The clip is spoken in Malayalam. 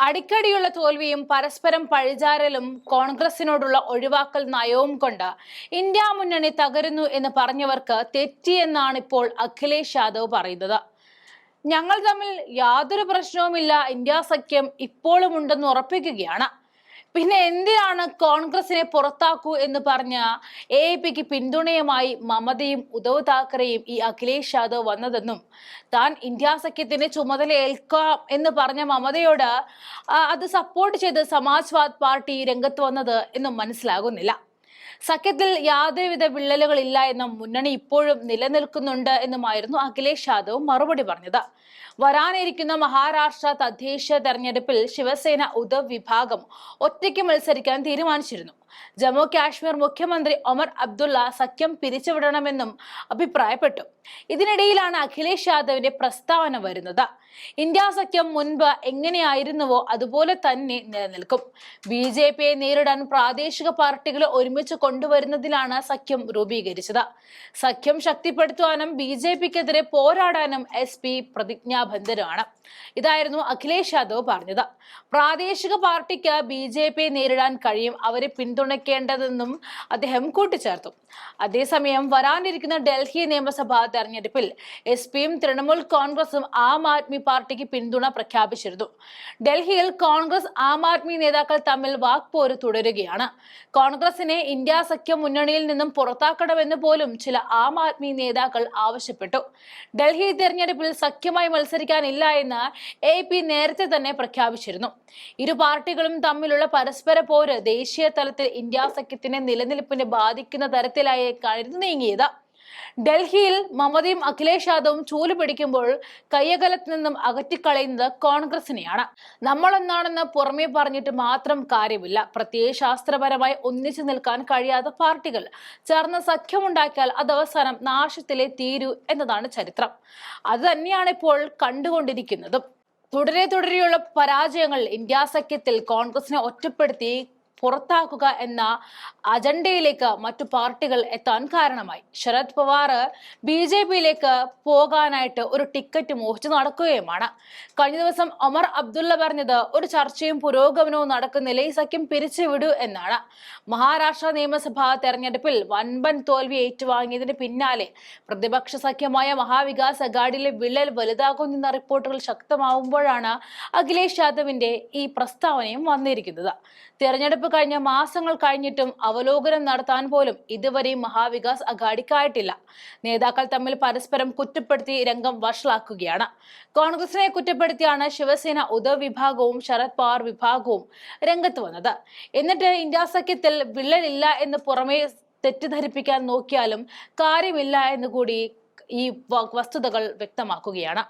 അടിക്കടിയുള്ള തോൽവിയും പരസ്പരം പഴിചാരലും കോൺഗ്രസിനോടുള്ള ഒഴിവാക്കൽ നയവും കൊണ്ട് ഇന്ത്യ മുന്നണി തകരുന്നു എന്ന് പറഞ്ഞവർക്ക് തെറ്റിയെന്നാണ് ഇപ്പോൾ അഖിലേഷ് യാദവ് പറയുന്നത്. ഞങ്ങൾ തമ്മിൽ യാതൊരു പ്രശ്നവുമില്ല ഇന്ത്യ സഖ്യം ഇപ്പോഴും ഉണ്ടെന്ന് ഉറപ്പിക്കുകയാണ്. പിന്നെ എന്തിനാണ് കോൺഗ്രസിനെ പുറത്താക്കൂ എന്ന് പറഞ്ഞ എ പിക്ക് പിന്തുണയുമായി മമതയും ഉദ്ധവ് താക്കറെയും ഈ അഖിലേഷ് യാദവ് വന്നതെന്നും താൻ ഇന്ത്യ സഖ്യത്തിന്റെ ചുമതല ഏൽക്കാം എന്ന് പറഞ്ഞ മമതയോട് അത് സപ്പോർട്ട് ചെയ്ത് സമാജ്വാദ് പാർട്ടി രംഗത്ത് വന്നത് എന്നും മനസ്സിലാകുന്നില്ല. സഖ്യത്തിൽ യാതൊരുവിധ വിള്ളലുകളില്ല എന്ന മുന്നണി ഇപ്പോഴും നിലനിൽക്കുന്നുണ്ട് എന്നുമായിരുന്നു അഖിലേഷ് യാദവ് മറുപടി പറഞ്ഞത്. വരാനിരിക്കുന്ന മഹാരാഷ്ട്ര തദ്ദേശ തെരഞ്ഞെടുപ്പിൽ ശിവസേന ഉദവ് വിഭാഗം ഒറ്റയ്ക്ക് മത്സരിക്കാൻ തീരുമാനിച്ചിരുന്നു. ജമ്മു കാശ്മീർ മുഖ്യമന്ത്രി ഒമർ അബ്ദുള്ള സഖ്യം പിരിച്ചുവിടണമെന്നും അഭിപ്രായപ്പെട്ടു. ഇതിനിടയിലാണ് അഖിലേഷ് യാദവിന്റെ പ്രസ്താവന വരുന്നത്. ഇന്ത്യ സഖ്യം മുൻപ് എങ്ങനെയായിരുന്നുവോ അതുപോലെ തന്നെ നിലനിൽക്കും. ബി ജെ പിയെ നേരിടാൻ പ്രാദേശിക പാർട്ടികളെ ഒരുമിച്ച് കൊണ്ടുവരുന്നതിലാണ് സഖ്യം രൂപീകരിച്ചത്. സഖ്യം ശക്തിപ്പെടുത്തുവാനും ബി ജെ പിക്കെതിരെ പോരാടാനും എസ് പി പ്രതിജ്ഞാബദ്ധരാണ്. ഇതായിരുന്നു അഖിലേഷ് യാദവ് പറഞ്ഞത്. പ്രാദേശിക പാർട്ടിക്ക് ബി ജെ പിയെ നേരിടാൻ കഴിയും അവരെ പിന്തുണയ്ക്കേണ്ടതെന്നും അദ്ദേഹം കൂട്ടിച്ചേർത്തു. അതേസമയം വരാനിരിക്കുന്ന ഡൽഹി നിയമസഭാ തെരഞ്ഞെടുപ്പിൽ എസ് പിയും തൃണമൂൽ കോൺഗ്രസും ആം ആദ്മി പാർട്ടിക്ക് പിന്തുണ പ്രഖ്യാപിച്ചിരുന്നു. ഡൽഹിയിൽ കോൺഗ്രസ് ആം ആദ്മി നേതാക്കൾ തമ്മിൽ വാക്പോര് തുടരുകയാണ്. കോൺഗ്രസിനെ ഇന്ത്യ സഖ്യ മുന്നണിയിൽ നിന്നും പുറത്താക്കണമെന്ന് പോലും ചില ആം ആദ്മി നേതാക്കൾ ആവശ്യപ്പെട്ടു. ഡൽഹി തെരഞ്ഞെടുപ്പിൽ സഖ്യമായി മത്സരിക്കാനില്ല എന്ന് എ പി നേരത്തെ തന്നെ പ്രഖ്യാപിച്ചിരുന്നു. ഇരു പാർട്ടികളും തമ്മിലുള്ള പരസ്പര പോര് ദേശീയ തലത്തിൽ ഇന്ത്യ സഖ്യത്തിന്റെ നിലനിൽപ്പിനെ ബാധിക്കുന്ന തരത്തിലായി കരുതി നീങ്ങിയത്. ഡൽഹിയിൽ മമതയും അഖിലേഷ് യാദവും ചൂൽ പിടിക്കുമ്പോൾ കയ്യകലത്ത് നിന്നും അകറ്റിക്കളയുന്നത് കോൺഗ്രസിനെയാണ്. നമ്മളെന്നാണെന്ന് പുറമേ പറഞ്ഞിട്ട് മാത്രം കാര്യമില്ല. പ്രത്യയശാസ്ത്രപരമായി ഒന്നിച്ചു നിൽക്കാൻ കഴിയാത്ത പാർട്ടികൾ. ചേർന്ന് സഖ്യമുണ്ടാക്കിയാൽ അത് അവസാനം നാശത്തിലെ തീരൂ എന്നതാണ് ചരിത്രം. അത് തന്നെയാണ് ഇപ്പോൾ കണ്ടുകൊണ്ടിരിക്കുന്നതും. തുടരെ തുടരെയുള്ള പരാജയങ്ങൾ ഇന്ത്യ സഖ്യത്തിൽ കോൺഗ്രസിനെ ഒറ്റപ്പെടുത്തി പുറത്താക്കുക എന്ന അജണ്ടയിലേക്ക് മറ്റു പാർട്ടികൾ എത്താൻ കാരണമായി. ശരത് പവാർ ബി ജെ പിയിലേക്ക് പോകാനായിട്ട് ഒരു ടിക്കറ്റ് മോഹിച്ചു നടക്കുകയുമാണ്. കഴിഞ്ഞ ദിവസം ഒമർ അബ്ദുള്ള പറഞ്ഞത് ഒരു ചർച്ചയും പുരോഗമനവും നടക്കുന്നില്ല ഈ സഖ്യം പിരിച്ചുവിടൂ എന്നാണ്. മഹാരാഷ്ട്ര നിയമസഭാ തെരഞ്ഞെടുപ്പിൽ വൻപൻ തോൽവി ഏറ്റുവാങ്ങിയതിന് പിന്നാലെ പ്രതിപക്ഷ സഖ്യമായ മഹാവികാസ് അഗാഡിയിലെ വിള്ളൽ വലുതാകുന്ന റിപ്പോർട്ടുകൾ ശക്തമാവുമ്പോഴാണ് അഖിലേഷ് യാദവിന്റെ ഈ പ്രസ്താവനയും വന്നിരിക്കുന്നത്. തെരഞ്ഞെടുപ്പ് കഴിഞ്ഞ മാസങ്ങൾ കഴിഞ്ഞിട്ടും അവലോകനം നടത്താൻ പോലും ഇതുവരെയും മഹാവികാസ് അഘാടിക്കായിട്ടില്ല നേതാക്കൾ തമ്മിൽ പരസ്പരം കുറ്റപ്പെടുത്തി രംഗം വഷളാക്കുകയാണ്. കോൺഗ്രസിനെ കുറ്റപ്പെടുത്തിയാണ് ശിവസേന ഉദ്ധവ് വിഭാഗവും ശരത് പവാർ വിഭാഗവും രംഗത്ത് വന്നത്. എന്നിട്ട് ഇന്ത്യ സഖ്യത്തിൽ വിള്ളലില്ല എന്ന് പുറമേ തെറ്റിദ്ധരിപ്പിക്കാൻ നോക്കിയാലും കാര്യമില്ല എന്ന് കൂടി ഈ വസ്തുതകൾ വ്യക്തമാക്കുകയാണ്.